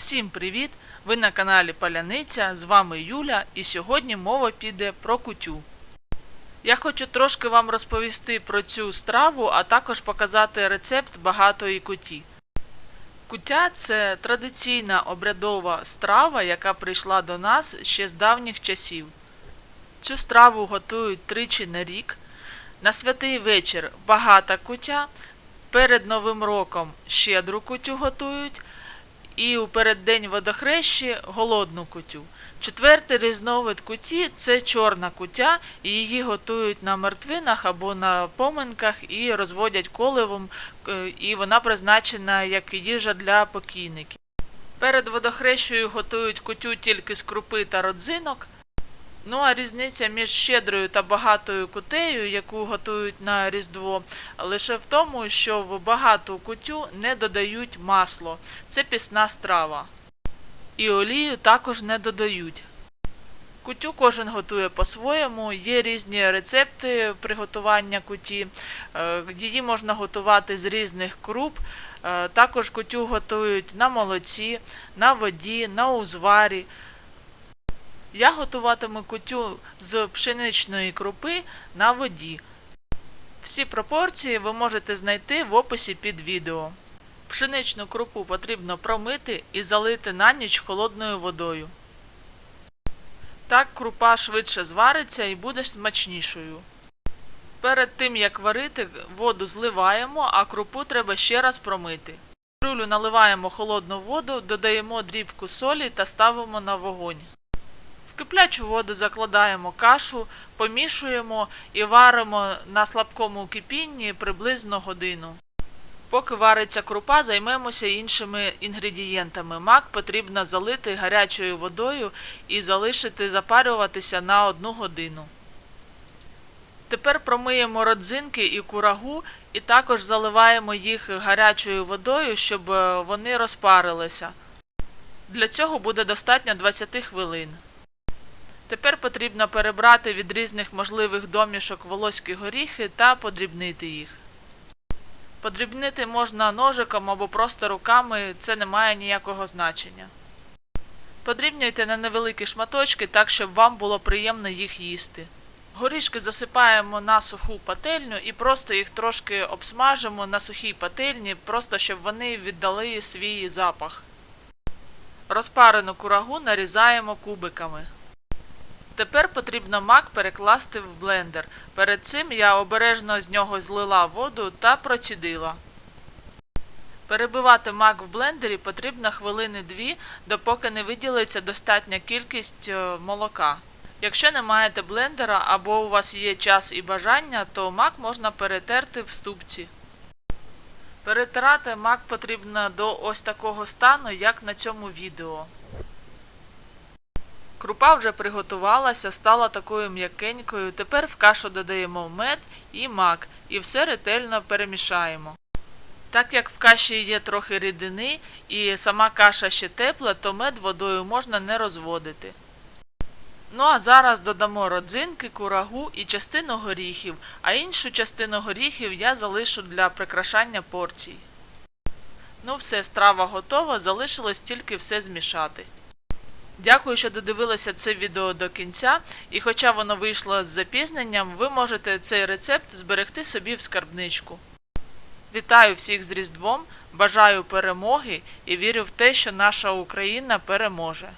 Всім привіт! Ви на каналі Паляниця, з вами Юля, і сьогодні мова піде про кутю. Я хочу трошки вам розповісти про цю страву, а також показати рецепт багатої куті. Кутя це традиційна обрядова страва, яка прийшла до нас ще з давніх часів. Цю страву готують тричі на рік. На святий вечір багата кутя, перед Новим роком щедру кутю готують, і у переддень водохрещі голодну кутю. Четвертий різновид куті це чорна кутя, її готують на мертвинах або на поминках і розводять коливом, е, і вона призначена як їжа для покійників. Перед водохрещею готують кутю тільки з крупи та родзинок. Ну а різниця між щедрою та багатою кутею, яку готують на Різдво, лише в тому, що в багату кутю не додають масло. Це пісна страва. І олію також не додають. Кутю кожен готує по-своєму, є різні рецепти приготування куті. Е, Її можна готувати з різних круп. Е, Також кутю готують на молоці, на воді, на узварі. Я готуватиму кутю з пшеничної крупи на воді. Всі пропорції ви можете знайти в описі під відео. Пшеничну крупу потрібно промити і залити на ніч холодною водою. Так крупа швидше звариться і буде смачнішою. Перед тим як варити, воду зливаємо, а крупу треба ще раз промити. В Кастрюлю наливаємо холодну воду, додаємо дрібку солі та ставимо на вогонь. Киплячу воду закладаємо кашу, помішуємо і варимо на слабкому кипінні приблизно годину. Поки вариться крупа, займемося іншими інгредієнтами. Мак потрібно залити гарячою водою і залишити запарюватися на одну годину. Тепер промиємо родзинки і курагу і також заливаємо їх гарячою водою, щоб е, вони розпарилися. Для цього буде достатньо 20 хвилин. Тепер потрібно перебрати від різних можливих домішок волоські горіхи та подрібнити їх. Подрібнити можна ножиком або просто руками, це не має ніякого значення. Подрібнюйте на невеликі шматочки так, щоб вам було приємно їх їсти. Горішки засипаємо на суху пательню і просто їх трошки обсмажимо на сухій пательні, просто щоб вони віддали свій запах. Розпарену курагу нарізаємо кубиками. Тепер потрібно мак перекласти в блендер. Перед цим я обережно з нього злила воду та процідила. Перебивати мак в блендері потрібно хвилини 2, допоки не виділиться достатня кількість е, молока. Якщо не маєте блендера або у вас є час і бажання, то мак можна перетерти в ступці. Перетирати мак потрібно до ось такого стану, як на цьому відео. Крупа вже приготувалася, стала такою м'якенькою. Тепер в кашу додаємо мед і мак і все ретельно перемішаємо. Так як в каші є трохи рідини і сама каша ще тепла, то мед водою можна не розводити. Ну а зараз додамо родзинки, курагу і частину горіхів, а іншу частину горіхів я залишу для прикрашання порцій. Ну все, страва готова, залишилось тільки все змішати. Дякую, що додивилися це відео до кінця, і хоча воно вийшло з запізненням, ви можете цей рецепт зберегти собі в скарбничку. Вітаю всіх з Різдвом, бажаю перемоги і вірю в те, що наша Україна переможе.